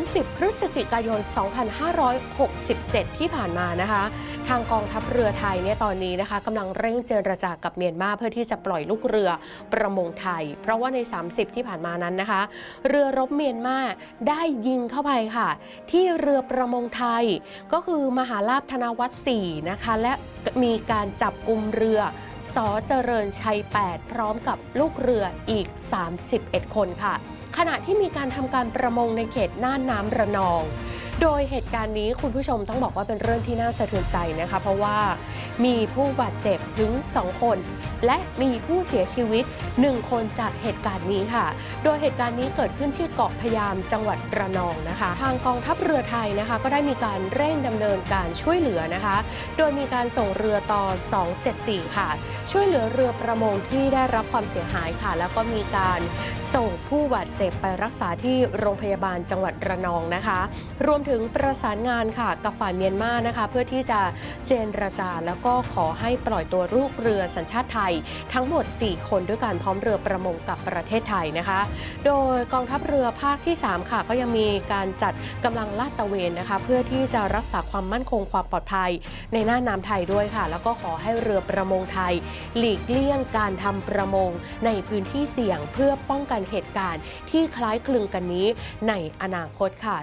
30 พฤศจิกายน 2567 ที่ผ่านมานะคะ ทางกองทัพเรือไทยเนี่ยตอนนี้นะคะกำลังเร่งเจรจากับเมียนมาเพื่อที่จะปล่อยลูกเรือประมงไทย เพราะว่าใน 30 ที่ผ่านมานั้นนะคะ เรือรบเมียนมาได้ยิงเข้าไปค่ะ ที่เรือประมงไทยก็คือมหาลาภธนวัฒน์4นะคะและ มีการจับกลุ่มเรือสอเจริญชัย 8 พร้อมกับลูกเรืออีก 31 คนค่ะ ขณะที่มีการทำการประมงในเขตน่านน้ำระนอง โดยเหตุการณ์นี้คุณผู้ชมต้องบอกว่าเป็นเรื่องที่น่าสะเทือนใจนะคะ เพราะว่า มีผู้บาดเจ็บถึง 2 คน และมีผู้เสียชีวิต 1 คนจากเหตุการณ์นี้ค่ะ โดยเหตุการณ์นี้เกิดขึ้นที่เกาะพยามจังหวัดระนองนะคะ ทางกองทัพเรือไทยนะคะ ก็ได้มีการเร่งดำเนินการช่วยเหลือนะคะ โดยมีการส่งเรือต่อ 274 ค่ะ ช่วยเหลือเรือประมงที่ได้รับความเสียหายค่ะ แล้วก็มีการส่งผู้บาดเจ็บไปรักษาที่โรงพยาบาลจังหวัดระนองนะคะ รวมถึงประสานงานค่ะกับฝ่ายเมียนมานะคะ เพื่อที่จะเจรจาแล้วก็็ขอให้ปล่อยตัวลูกเรือสัญชาติไทย ทั้งหมด 4 คนด้วยการพร้อมเรือประมงกับประเทศไทยนะคะ โดยกองทัพเรือภาคที่ 3 ค่ะก็ยังมีการจัดกำลังลาดตระเวนนะคะ เพื่อที่จะรักษาความมั่นคงความปลอดภัย ในหน้าน้ำไทยด้วยค่ะ แล้วก็ขอให้เรือประมงไทย หลีกเลี่ยงการทำประมงในพื้นที่เสี่ยงเพื่อป้องกันเหตุการณ์ที่คล้ายคลึงกันนี้ในอนาคตค่ะ